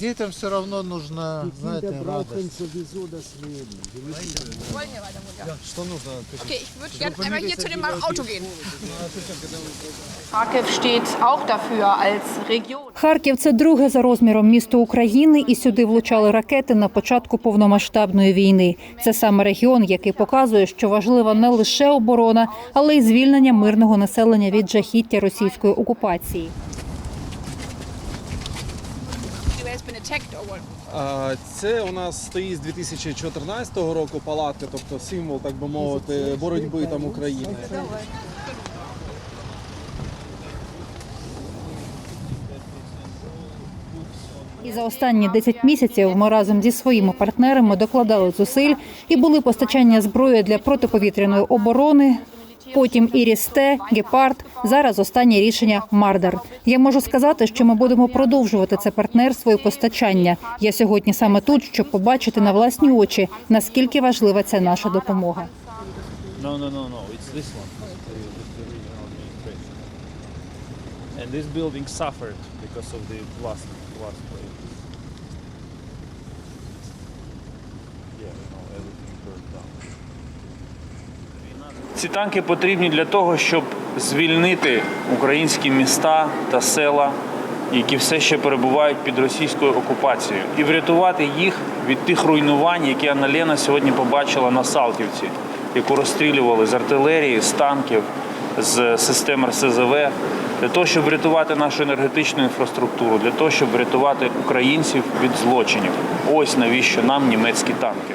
Детям все равно нужно, знаете, радость. Wollen wir weiter? Что нужно? Okay, ich würde gerne einmal hier zu dem Auto gehen. Kharkiv steht auch dafür als Region. Харків це друге за розміром місто України, і сюди влучали ракети на початку повномасштабної війни. Це саме регіон, який показує, що важлива не лише оборона, але й звільнення мирного населення від жахіття російської окупації. Це у нас стоїть з 2014 року палатка, тобто символ, так би мовити, боротьби там України. І за останні 10 місяців ми разом зі своїми партнерами докладали зусиль і були постачання зброї для протиповітряної оборони. Потім Ірісте, Гепард. Зараз останнє рішення Мардер. Я можу сказати, що ми будемо продовжувати це партнерство і постачання. Я сьогодні саме тут, щоб побачити на власні очі, наскільки важлива ця наша допомога. And this building suffered because of the blast, blast wave. Ці танки потрібні для того, щоб звільнити українські міста та села, які все ще перебувають під російською окупацією, і врятувати їх від тих руйнувань, які Аналена сьогодні побачила на Салтівці, яку розстрілювали з артилерії, з танків, з систем РСЗВ, для того, щоб врятувати нашу енергетичну інфраструктуру, для того, щоб врятувати українців від злочинів. Ось навіщо нам німецькі танки.